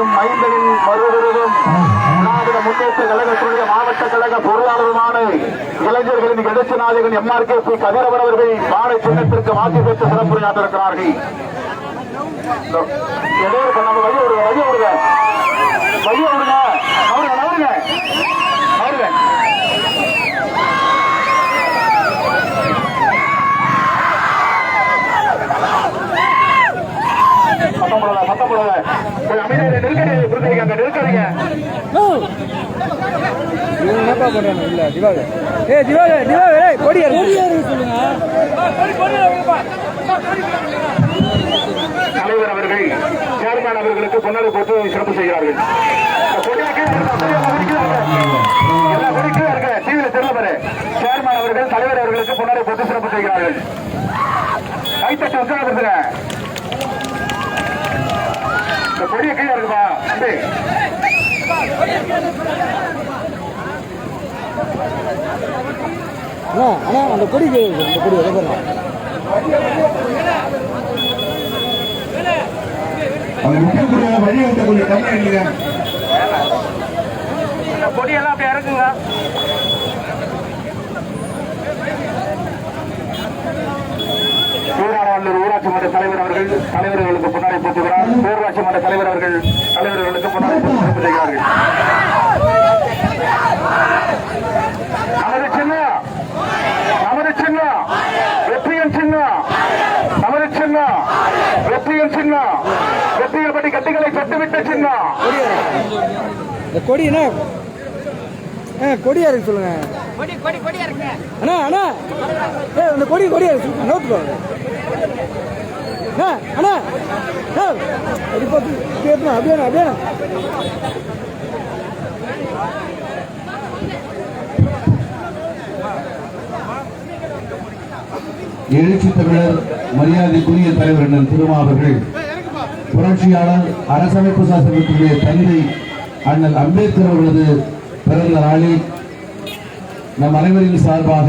தாயும் மைந்தனின் மறுவிருதும் திராவிட முன்னேற்ற கழகத்துடைய மாவட்ட கழக பொருளாளருமான இளைஞர்களின் எழுச்சி நாயகன் M R K P Kathiravan அவர்கள் மாலை சின்னத்திற்கு வாக்கு பெற்று சிறப்புரையாற்ற இருக்கிறார்கள் இடையூறு நம்ம வழி விடுங்க வழி விடுங்க வழி விடுங்க அவருங்க அவருங்க பண்றானு இல்ல திவாகர். ஏ திவாகர் திவாகர் ஏய் கொடி ஏறு சொல்லுங்க. தலைவர் அவர்கள் சேர்மேன் அவர்களுக்கு பொன்னரை போட்டு சிறப்பு செய்கிறார்கள். கொடி. சேர்மேன் அவர்கள் தலைவர் அவர்களுக்கு பொன்னரை போட்டு சிறப்பு செய்கிறார்கள். கைத்தட்டி உற்சாகப்படுத்துங்க. கொடியை கீழே இருக்குப்பா தம்பி அண்ணா அண்ணா அந்த கொடி அந்த கொடி எதை பாருங்க கொடியெல்லாம் இறக்குங்க. ஊராட்சி மன்ற தலைவர் அவர்கள் தலைவர்களுக்கு பொன்னாடை போட்டுகிறார். ஊராட்சி மன்ற தலைவர் அவர்கள் தலைவர்களுக்கு பொன்னாடை போட்டு செய்கிறார்கள் நமது சின்னம் நமது சின்னம் வெற்றியின் சின்னம் நமது சின்னம் வெற்றியின் சின்னம் வெற்றியில் படி கட்டிகளை தொட்டுவிட்ட சின்னம் இந்த கொடி என்ன? ஏ கொடியா இருக்கு சொல்லுங்க. அண்ணா அண்ணா. ஏ அந்த கொடி கொடியா இருக்கு. சொல்லுங்க நோட்டு அண்ணா அண்ணா. அப்படி பார்த்து ஏத்தணும், அப்படியே அண்ணா, அப்படியே. எழுச்சி தமிழர் மரியாதைக்குரிய தலைவர் திருமா அவர்கள் புரட்சியாளர் அரசமைப்பு சாசனத்துடைய தந்தை அண்ணல் அம்பேத்கர் அவர்களது பிறந்த நாளில் நம் அனைவரின் சார்பாக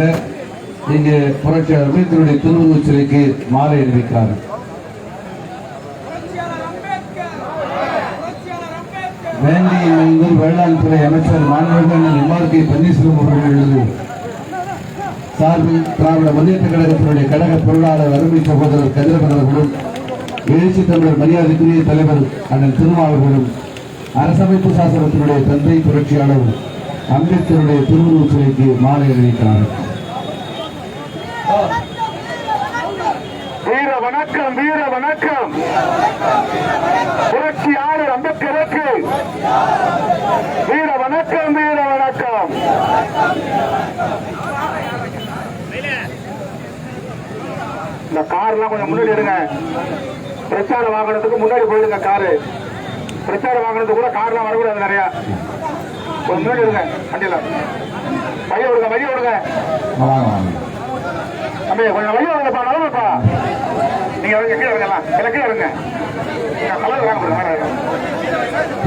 இங்கே புரட்சியாளர் அம்பேத்கருடைய திருவுருவச் சிலைக்கு மாலை அணிவிக்கிறார்கள் வேண்டிய எங்கள் வேளாண் துறை அமைச்சர் மாண்புமிகு எம்ஆர்கே பன்னீர்செல்வம் அவர்களது சார்பில் திராவிட முன்னேற்ற கழகத்தினுடைய கழக பொருளாளர் அருமை சகோதரர் கதிரவன் அவர்களும் எழுச்சி தமிழர் மரியாதைக்குரிய தலைவர் அண்ணன் திருமாவர்களும் அரசமைப்பு சாசனத்தினுடைய தந்தை புரட்சியாளர் அம்பேத்கருடைய திருவுருவ சிலைக்கு மாலை அணிவிக்கிறார்கள் வீர வணக்கம் வீர வணக்கம். புரட்சியாளர் அம்பேத்கருக்கு வீர வணக்கம் வீர வணக்கம். இந்த கார்லாம் கொஞ்சம் முன்னாடி எடுங்க. பிரச்சார வாகனத்துக்கு முன்னாடி போயிடுங்க காரு. பிரச்சார வாகனத்துக்கு கூட கார்லாம் வரக்கூடாது நிறையா. கொஞ்சம் முன்னாடி எடுங்க வண்டியில. வழி விடுங்க வழி விடுங்க. வாங்க, தம்பி கொஞ்சம் வழி விடுங்கப்பா நலவுப்பா நீங்க வந்து கீழே இருங்கலாம் கிழக்கே இருங்க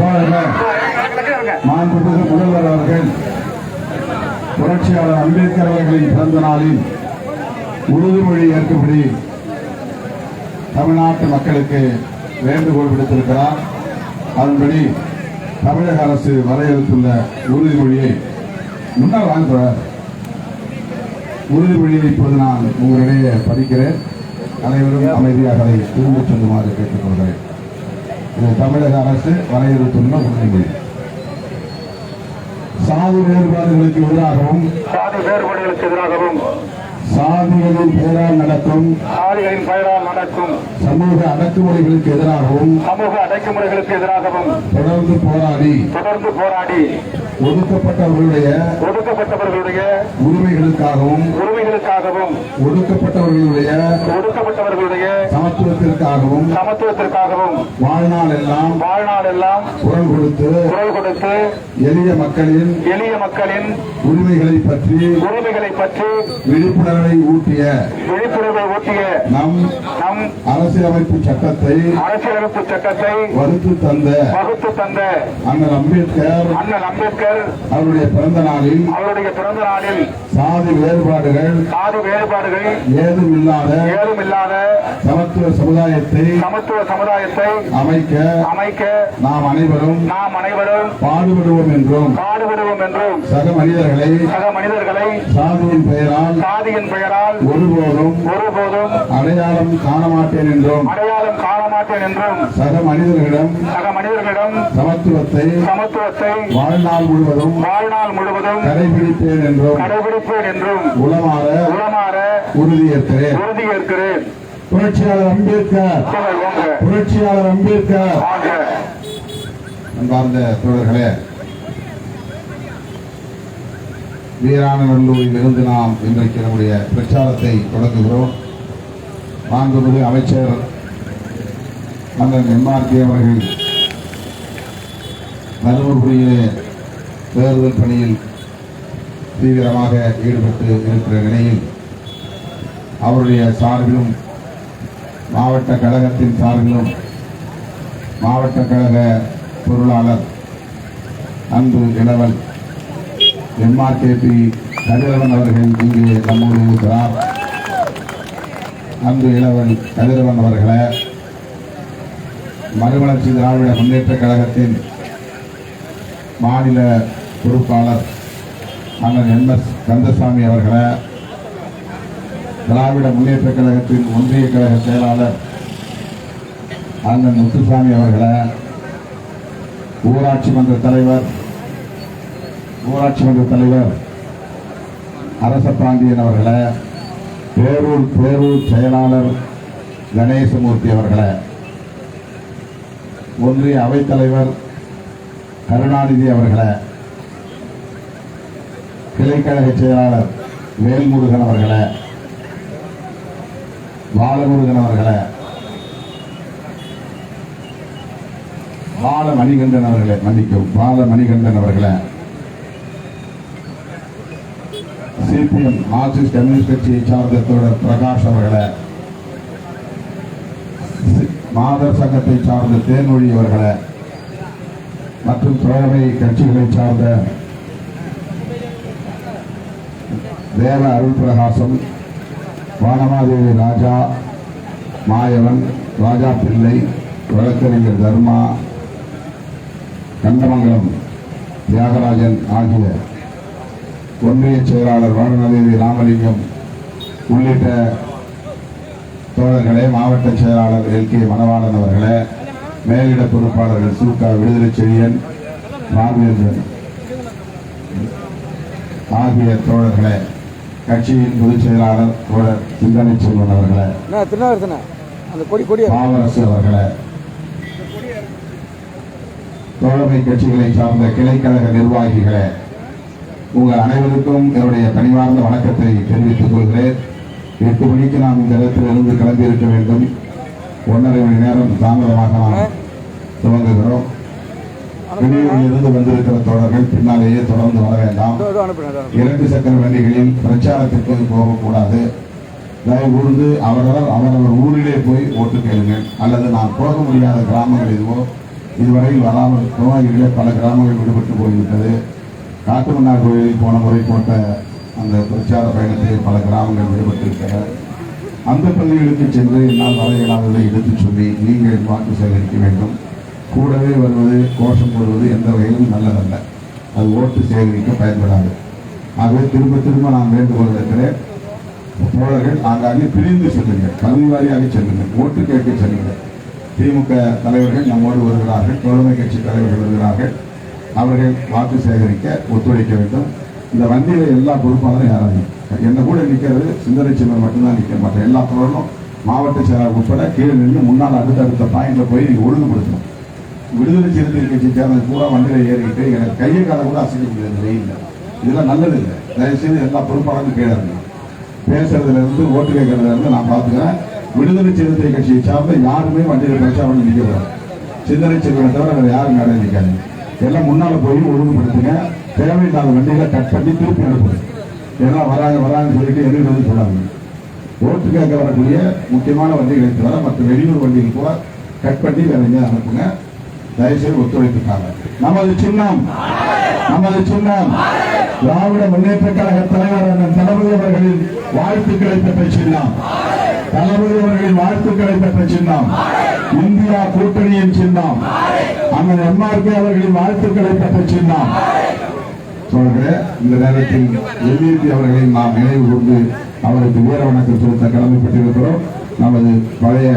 வாங்க மாண்புமிகு முதல்வர் அவர்கள் புரட்சியாளர் அம்பேத்கர் அவர்களின் பிறந்த நாளில் உறுதிமொழி ஏற்கபடி தமிழ்நாட்டு மக்களுக்கு வேண்டுகோள் விடுத்திருக்கிறார். அதன்படி தமிழக அரசு வரையறுத்துள்ள உறுதிமொழியை முன்னால் வாங்க உறுதிமொழியை இப்போது நான் உங்களிடையே படிக்கிறேன். அனைவரும் அமைதியாக அதை திரும்பிச் சொல்லுமாறு கேட்டுக்கொள்கிறேன். இது தமிழக அரசு வரையறுத்துள்ள உறுதிமொழி. சாதி வேறுபாடுகளுக்கு எதிராகவும் சாதி வேறுபாடுகளுக்கு எதிராகவும் சாதிகளின் பெயரால் நடக்கும் சாதிகளின் பெயரால் நடக்கும் சமூக அடக்குமுறைகளுக்கு எதிராகவும் சமூக அடக்குமுறைகளுக்கு எதிராகவும் தொடர்ந்து போராடி தொடர்ந்து போராடி ஒடுக்கப்பட்டவர்களுடைய ஒடுக்கப்பட்டவர்களுடைய உரிமைகளுக்காகவும் உரிமைகளுக்காகவும் ஒடுக்கப்பட்டவர்களுடைய ஒடுக்கப்பட்டவர்களுடைய சமத்துவத்திற்காகவும் சமத்துவத்திற்காகவும் வாழ்நாள் எல்லாம் வாழ்நாள் எல்லாம் குரல் கொடுத்து குரல் கொடுத்து எளிய மக்களின் எளிய மக்களின் உரிமைகளை பற்றி உரிமைகளை பற்றி விழிப்புணர்வை ஊட்டிய விழிப்புணர்வை ஊட்டிய நம் நம் அரசியலமைப்பு சட்டத்தை அரசியலமைப்பு சட்டத்தை வகுத்து தந்த வகுத்து தந்த அண்ணல் அம்பேத்கர் அண்ணல் அம்பேத்கர் அவருடைய பிறந்த நாளில் அவருடைய பிறந்த நாளில் சாதி வேறுபாடுகள் சாதி வேறுபாடுகள் ஏதும் இல்லாத ஏதும் இல்லாத சமத்துவ சமுதாயத்தை சமத்துவ சமுதாயத்தை அமைக்க அமைக்க நாம் அனைவரும் நாம் அனைவரும் பாடுபடுவோம் என்றும் பாடுபடுவோம் என்றும் சக மனிதர்களை சக மனிதர்களை சாதியின் பெயரால் சாதியின் பெயரால் ஒருபோதும் ஒருபோதும் அடையாளம் காண மாட்டேன் என்றும் அடையாளம் காண மாட்டேன் என்றும் சக மனிதர்களிடம் சக மனிதர்களிடம் சமத்துவத்தை சமத்துவத்தை வாழ்நாள் முழுவதும் வாழ்நாள் முழுவதும் கடைபிடிப்பேன் என்றும் கடைபிடிப்பேன் என்றும் உளமாற உளமாற உறுதியேற்கிறேன். உறுதியேற்கிறேன். புரட்சியாளர் அம்பேத்கர். புரட்சியாளர் அம்பேத்கர். அன்பார்ந்த தோழர்களே வீராணநல்லூரில் இருந்து நாம் இன்றைக்கு நம்முடைய பிரச்சாரத்தை தொடங்குகிறோம். மாண்புமிகு அமைச்சர் அண்ணன் எம்ஆர்கே அவர்கள் தருமபுரியிலே தேர்தல் பணியில் தீவிரமாக ஈடுபட்டு இருக்கிற நிலையில் அவருடைய சார்பிலும் மாவட்ட கழகத்தின் சார்பிலும் மாவட்ட கழக பொருளாளர் அன்பு இளவல் எம்ஆர்கேபி கதிரவன் அவர்கள் இங்கே நம்மோடு இருக்கிறார். அன்பு இளவன் கதிரவன் அவர்களை மறுமலர்ச்சி திராவிட முன்னேற்ற கழகத்தின் மாநில பொறுப்பாளர் அண்ணன் எம். எஸ். கந்தசாமி அவர்களை திராவிட முன்னேற்ற கழகத்தின் ஒன்றிய கழக செயலாளர் அண்ணன் முத்துசாமி அவர்களை ஊராட்சி மன்ற தலைவர் ஊராட்சி மன்ற தலைவர் அரச பாண்டியன் அவர்களை பேரூர் பேரூர் செயலாளர் கணேசமூர்த்தி அவர்களை ஒன்றிய அவைத்தலைவர் கருணாநிதி அவர்களை கிளைக்கழக செயலாளர் வேல்முருகன் அவர்களை பாலமுருகன் அவர்களை பால மணிகண்டன் மன்னிக்கும் Bala Manikandan CPM Marxist communist கட்சியை சார்ந்த தோழர் பிரகாஷ் அவர்களை மாதர் சங்கத்தை சார்ந்த தேன்மொழி அவர்களை மற்றும் தோழமை கட்சிகளை சார்ந்த தேவ அருள் பிரகாசம் வானமாதேவி ராஜா மாயவன் ராஜா பிள்ளை வழக்கறிஞர் தர்மா கண்டமங்கலம் தியாகராஜன் ஆகிய ஒன்றிய செயலாளர் வாரணதேவி ராமலிங்கம் உள்ளிட்ட தோழர்களே மாவட்ட செயலாளர் எல். கே. மணவாளன் அவர்களே மேலிட பொறுப்பாளர்கள் சூக்கா விடுதலை செழியன் ராமேந்திரன் ஆகிய தோழர்களே கட்சியின் பொதுச் செயலாளர் தோழர் சிந்தனை செல்வன் அவர்களே. மாவரசு அவர்களே தோழமை கட்சிகளை சார்ந்த கிளைக்கழக நிர்வாகிகளே உங்கள் அனைவருக்கும் என்னுடைய பணிவார்ந்த வணக்கத்தை தெரிவித்துக் கொள்கிறேன். எட்டு மணிக்கு நாம் இந்த இடத்தில் இருந்து கிளம்பி இருக்க வேண்டும். ஒன்றரை மணி நேரம் தாமதமாக நாம் துவங்குகிறோம். வெளியூரில் இருந்து வந்திருக்கிற தோழர்கள் பின்னாலேயே தொடர்ந்து வர வேண்டாம். இரண்டு சக்கர வண்டிகளில் பிரச்சாரத்திற்கு போகக்கூடாது தயவு கூர்ந்து அவரவர் அவரவர் ஊரிலே போய் ஓட்டு கேளுங்கள். அல்லது நான் போக முடியாத கிராமங்கள் எதுவோ இதுவரையில் வராமல் கிருஷ்ணகிரியிலே பல கிராமங்கள் விடுபட்டு போய்விட்டது. காட்டுமன்னார் கோயிலில் போன முறை போட்ட அந்த பிரச்சார பயணத்தில் பல கிராமங்கள் விடுபட்டு அந்த பள்ளிகளுக்கு சென்று என்னால் வர இயலாததை எடுத்துச் சொல்லி நீங்கள் வாக்கு சேகரிக்க வேண்டும். கூடவே வருவது கோஷம் போடுவது எந்த வகையிலும் நல்லதல்ல. அது ஓட்டு சேகரிக்க பயன்படாது. ஆகவே திரும்ப திரும்ப நான் வேண்டுகோள் இருக்கிறேன் தோழர்கள் ஆங்காங்கே பிரிந்து செல்லுங்கள். கல்வி வாரியாக செல்லுங்கள். ஓட்டு கேட்க செல்லுங்கள். திமுக தலைவர்கள் நம்மோடு வருகிறார்கள் தோழமை கட்சி தலைவர்கள் வருகிறார்கள். அவர்கள் வாக்கு சேகரிக்க ஒத்துழைக்க வேண்டும். இந்த வண்டியில எல்லா பொறுப்பாளரும் யாராவது என்ன கூட நிற்கிறது சிந்தனை சின்னம் மட்டும்தான் நிற்க மாட்டேன் எல்லா பொருளும் மாவட்ட செயலாளர் உட்பட கீழே நின்று முன்னால் அடுத்தடுத்த பாயிண்ட்ல போய் நீங்க ஒழுங்குபடுத்தணும். விடுதலை சிறுத்தை கட்சி சேர்ந்த பூரா வண்டியில ஏறிக்கிட்டு எனக்கு கையை காலை கூட அசைக்க முடியாது வெயில்ல. இதெல்லாம் நல்லது இல்லை. தயவுசெய்து எல்லா பொறுப்பாளரும் கீழே இருக்கணும் பேசுறதுல இருந்து ஓட்டு கேட்கறதுல இருந்து நான் பார்த்துக்கிறேன். விடுதலை சிறுத்தை கட்சியை சார்ந்த யாருமே வண்டியில் பிரச்சாரம் பண்ணி நிற்க கூடாது. சிந்தனை சிறுவனை தவிர வேறு யாரும் மேலே நிற்காது எல்லாம் முன்னால போய் ஒழுங்குபடுத்துங்க. தேவையில்லாத வண்டிகளை கட் பண்ணி திருப்பி அனுப்புங்க. ஏன்னா வராங்க வராங்கன்னு சொல்லிட்டு எதுவும் வந்து சொல்லாங்க ஓட்டு கேட்க வரக்கூடிய முக்கியமான வண்டிகளை தவிர மற்ற வெளியூர் வண்டிகள் கூட கட் பண்ணி வேற எங்கேயும் அனுப்புங்க. தயவுசெய்து ஒத்துழைப்புக்காக. நமது சின்னம் நமது சின்னம். திராவிட முன்னேற்ற கழக தலைவர் அண்ணன் தளபதி அவர்களின் வாழ்த்துக்களை பெற்ற சின்னம். தளபதி அவர்களின் வாழ்த்துக்களை பெற்ற சின்னம். இந்தியா கூட்டணியின் சின்னம். அண்ணன் எம்ஆர்கே அவர்களின் வாழ்த்துக்களை பெற்ற சின்னம். இந்த நேரத்தில் எல்இபி அவர்களை நாம் நினைவு கொண்டு அவருக்கு வீர வணக்கம் செலுத்த கடமைப்பட்டிருக்கிறோம். நமது பழைய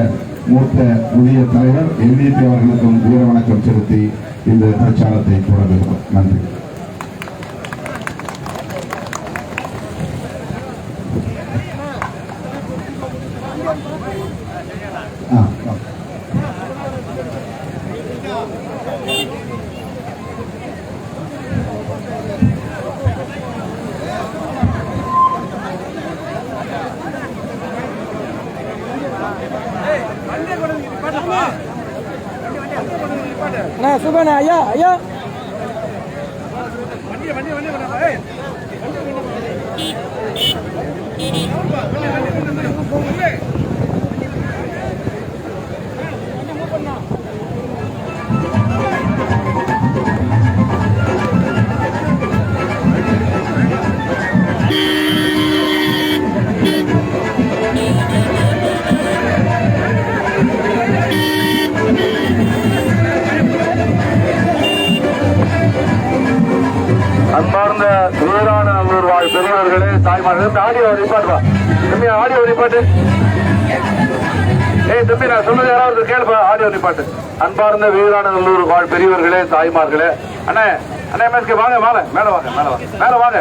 மூத்த புதிய தலைவர் எல்இபி அவர்களுக்கும் வீர வணக்கம் செலுத்தி இந்த பிரச்சாரத்தை தொடங்குகிறோம் நன்றி ஆ, ஆ. அண்ணா சுபண்ணா ஐயா ஐயா அன்பார்ந்த தம்பி ஆடியோ ரிப்பார்ட் வா தம்பி ஆடியோ ரிப்பாட்டு ஏய் தம்பி நான் சொன்னது யாராவது கேளுப்பா ஆடியோ ரிப்பார்ட் அன்பார்ந்த வீரான நல்லூர் வாழ் பெரியவர்களே தாய்மார்களே. அண்ணே அண்ணே எம்எஸ்கே வாங்க வாங்க. மேல வாங்க மேல வாங்க. மேல வாங்க.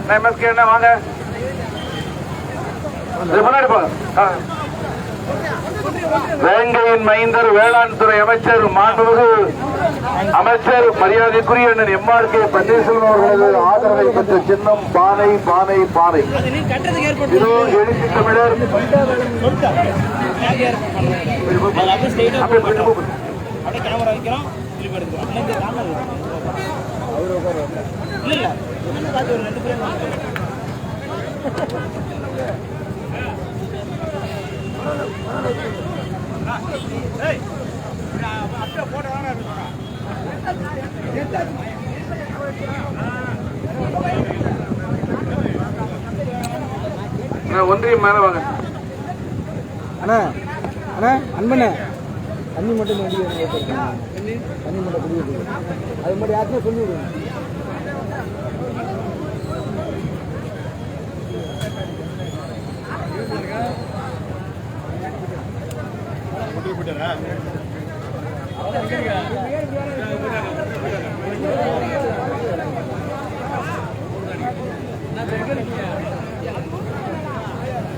அண்ணே எம்எஸ்கே என்ன வாங்க. முன்னாடி போங்க. ஆ. வேங்கையின் மைந்தர் வேளாண் துறை அமைச்சர் மாண்புமிகு அமைச்சர் மரியாதைக்குரிய அண்ணன் கே பன்னீர்செல்வம் அவர்களது ஆதரவை பெற்ற சின்னம் பானை பானை பானை. இதோ எழுச்சி தமிழர். அப்படியே போயிட்டு போ. அப்படியே கேமரா வைக்கிறோம் திருப்பி எடுக்கிறோம் இன்னும் இந்த camera இருக்கு. இல்ல இல்ல இன்னும் காட்டி ஒரு ரெண்டு பேரும் நான் ஒன்றியம் மேல வாங்க. அண்ணா அண்ணா அன்பண்ணே. தண்ணி மட்டும் தண்ணி மட்டும் குடி அது மட்டும் யாருக்கும் சொல்லி விடுங்க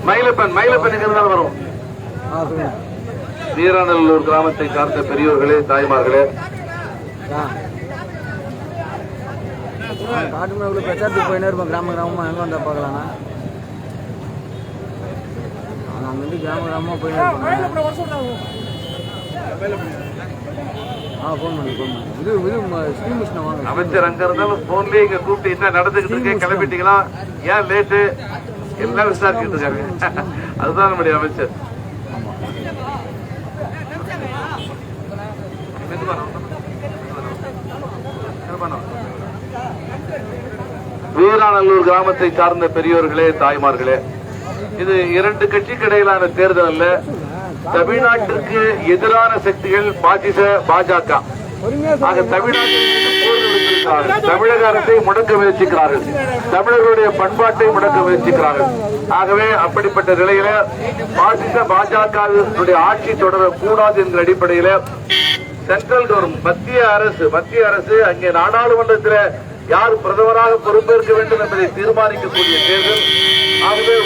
மயிலப்பன் மயிலப்பன் எங்க இருந்தாலும் வரும். ஆ வீராநல்லூர் கிராமத்தை சார்ந்த பெரியோர்களே தாய்மார்களே. ஆ பிரச்சாரத்துக்கு போயினே இருப்போம் கிராம கிராமமாக எங்க வந்தால் பார்க்கலாண்ணா நாங்க வந்து கிராம கிராமமாக போயினே இருப்போம். ஆ ஃபோன் பண்ணி ஃபோன் பண்ணி. இது இது வாங்க அமைச்சர் அங்க இருந்தாலும் போன்லயே இங்க கூப்பிட்டு என்ன நடந்துகிட்டு இருக்கு கிளம்பிட்டீங்களா? ஏன் லேட்டு எல்லாம் விசாரிச்சுட்டு இருக்காங்க அதுதான் நம்முடைய அமைச்சர். வீராநல்லூர் கிராமத்தை சார்ந்த பெரியோர்களே தாய்மார்களே இது இரண்டு கட்சிக்கு இடையிலான தேர்தல் அல்ல. தமிழ்நாட்டிற்கு எதிரான சக்திகள் பாஜிச பாஜக. தமிழக அரசை முடக்க முயற்சிக்கிறார்கள். தமிழர்களுடைய பண்பாட்டை முடக்க முயற்சிக்கிறார்கள். ஆகவே அப்படிப்பட்ட நிலையில பாசிச பாஜக ஆட்சி தொடரக்கூடாது என்ற அடிப்படையில சென்ட்ரல் கவர்மெண்ட் மத்திய அரசு மத்திய அரசு அங்கே நாடாளுமன்றத்தில் யார் பிரதமராக பொறுப்பேற்க வேண்டும் என்பதை தீர்மானிக்கக்கூடிய தேர்தல். ஆகவே